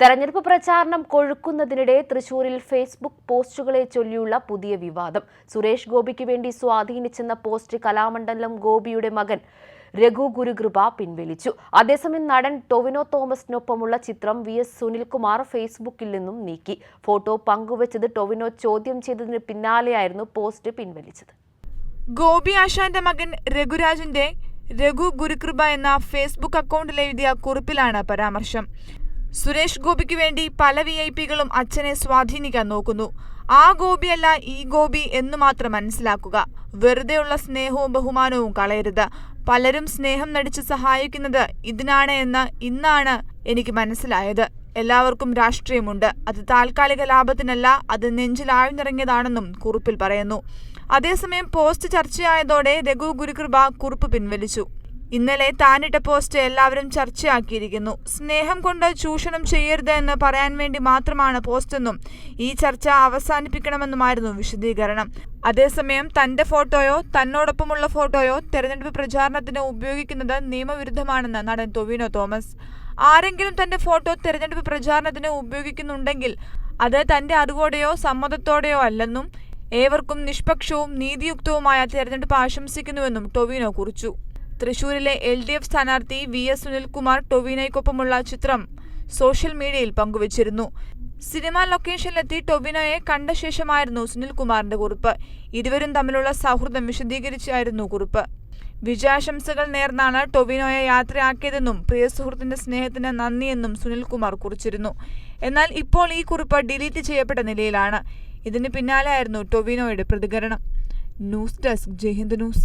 തെരഞ്ഞെടുപ്പ് പ്രചാരണം കൊഴുക്കുന്നതിനിടെ തൃശൂരിൽ ഫേസ്ബുക്ക് പോസ്റ്റുകളെ ചൊല്ലിയുള്ള പുതിയ വിവാദം. സുരേഷ് ഗോപിക്ക് വേണ്ടി സ്വാധീനിച്ചെന്ന പോസ്റ്റ് കലാമണ്ഡലം ഗോപിയുടെ മകൻ രഘു ഗുരുകൃപ പിൻവലിച്ചു. അതേസമയം നടൻ ടൊവിനോ തോമസിനൊപ്പമുള്ള ചിത്രം വി എസ് സുനിൽകുമാർ ഫേസ്ബുക്കിൽ നിന്നും നീക്കി. ഫോട്ടോ പങ്കുവച്ചത് ടൊവിനോ ചോദ്യം ചെയ്തതിന് പിന്നാലെയായിരുന്നു പോസ്റ്റ് പിൻവലിച്ചത്. ഗോപി ആശാന്റെ മകൻ രഘുരാജിന്റെ രഘു ഗുരുകൃപ എന്ന ഫേസ്ബുക്ക് അക്കൗണ്ടിൽ എഴുതിയ കുറിപ്പിലാണ് പരാമർശം. സുരേഷ് ഗോപിക്ക് വേണ്ടി പല വി ഐ പികളും അച്ഛനെ സ്വാധീനിക്കാൻ നോക്കുന്നു. ആ ഗോപിയല്ല ഈ ഗോപി എന്ന് മാത്രം മനസ്സിലാക്കുക. വെറുതെയുള്ള സ്നേഹവും ബഹുമാനവും കളയരുത്. പലരും സ്നേഹം നടിച്ച് സഹായിക്കുന്നത് ഇതിനാണ് എന്ന് ഇന്നാണ് എനിക്ക് മനസ്സിലായത്. എല്ലാവർക്കും രാഷ്ട്രീയമുണ്ട്. അത് താൽക്കാലിക ലാഭത്തിനല്ല അത് നെഞ്ചിൽ ആഴ്ന്നിറങ്ങിയതാണെന്നും കുറിപ്പിൽ പറയുന്നു. അതേസമയം പോസ്റ്റ് ചർച്ചയായതോടെ രഘു ഗുരുകൃപ കുറിപ്പ് പിൻവലിച്ചു. ഇന്നലെ താനിട്ട പോസ്റ്റ് എല്ലാവരും ചർച്ചയാക്കിയിരിക്കുന്നു. സ്നേഹം കൊണ്ട് ചൂഷണം ചെയ്യരുത് എന്ന് പറയാൻ വേണ്ടി മാത്രമാണ് പോസ്റ്റെന്നും ഈ ചർച്ച അവസാനിപ്പിക്കണമെന്നുമായിരുന്നു വിശദീകരണം. അതേസമയം തന്റെ ഫോട്ടോയോ തന്നോടൊപ്പമുള്ള ഫോട്ടോയോ തെരഞ്ഞെടുപ്പ് പ്രചാരണത്തിന് ഉപയോഗിക്കുന്നത് നിയമവിരുദ്ധമാണെന്ന് നടൻ ടൊവിനോ തോമസ്. ആരെങ്കിലും തന്റെ ഫോട്ടോ തെരഞ്ഞെടുപ്പ് പ്രചാരണത്തിന് ഉപയോഗിക്കുന്നുണ്ടെങ്കിൽ അത് തന്റെ അറിവോടെയോ സമ്മതത്തോടെയോ അല്ലെന്നും ഏവർക്കും നിഷ്പക്ഷവും നീതിയുക്തവുമായ തെരഞ്ഞെടുപ്പ് ആശംസിക്കുന്നുവെന്നും ടൊവിനോ കുറിച്ചു. തൃശൂരിലെ എൽ ഡി എഫ് സ്ഥാനാർത്ഥി വി എസ് സുനിൽകുമാർ ടൊവിനോയ്ക്കൊപ്പമുള്ള ചിത്രം സോഷ്യൽ മീഡിയയിൽ പങ്കുവച്ചിരുന്നു. സിനിമാ ലൊക്കേഷനിലെത്തി ടൊവിനോയെ കണ്ട ശേഷമായിരുന്നു സുനിൽകുമാറിന്റെ കുറിപ്പ്. ഇരുവരും തമ്മിലുള്ള സൗഹൃദം വിശദീകരിച്ചായിരുന്നു കുറിപ്പ്. വിജയാശംസകൾ നേർന്നാണ് ടൊവിനോയെ യാത്രയാക്കിയതെന്നും പ്രിയ സുഹൃത്തിന്റെ സ്നേഹത്തിന് നന്ദിയെന്നും സുനിൽകുമാർ കുറിച്ചിരുന്നു. എന്നാൽ ഇപ്പോൾ ഈ കുറിപ്പ് ഡിലീറ്റ് ചെയ്യപ്പെട്ട നിലയിലാണ്. ഇതിന് പിന്നാലെയായിരുന്നു ടൊവിനോയുടെ പ്രതികരണം. News desk Jaihind news.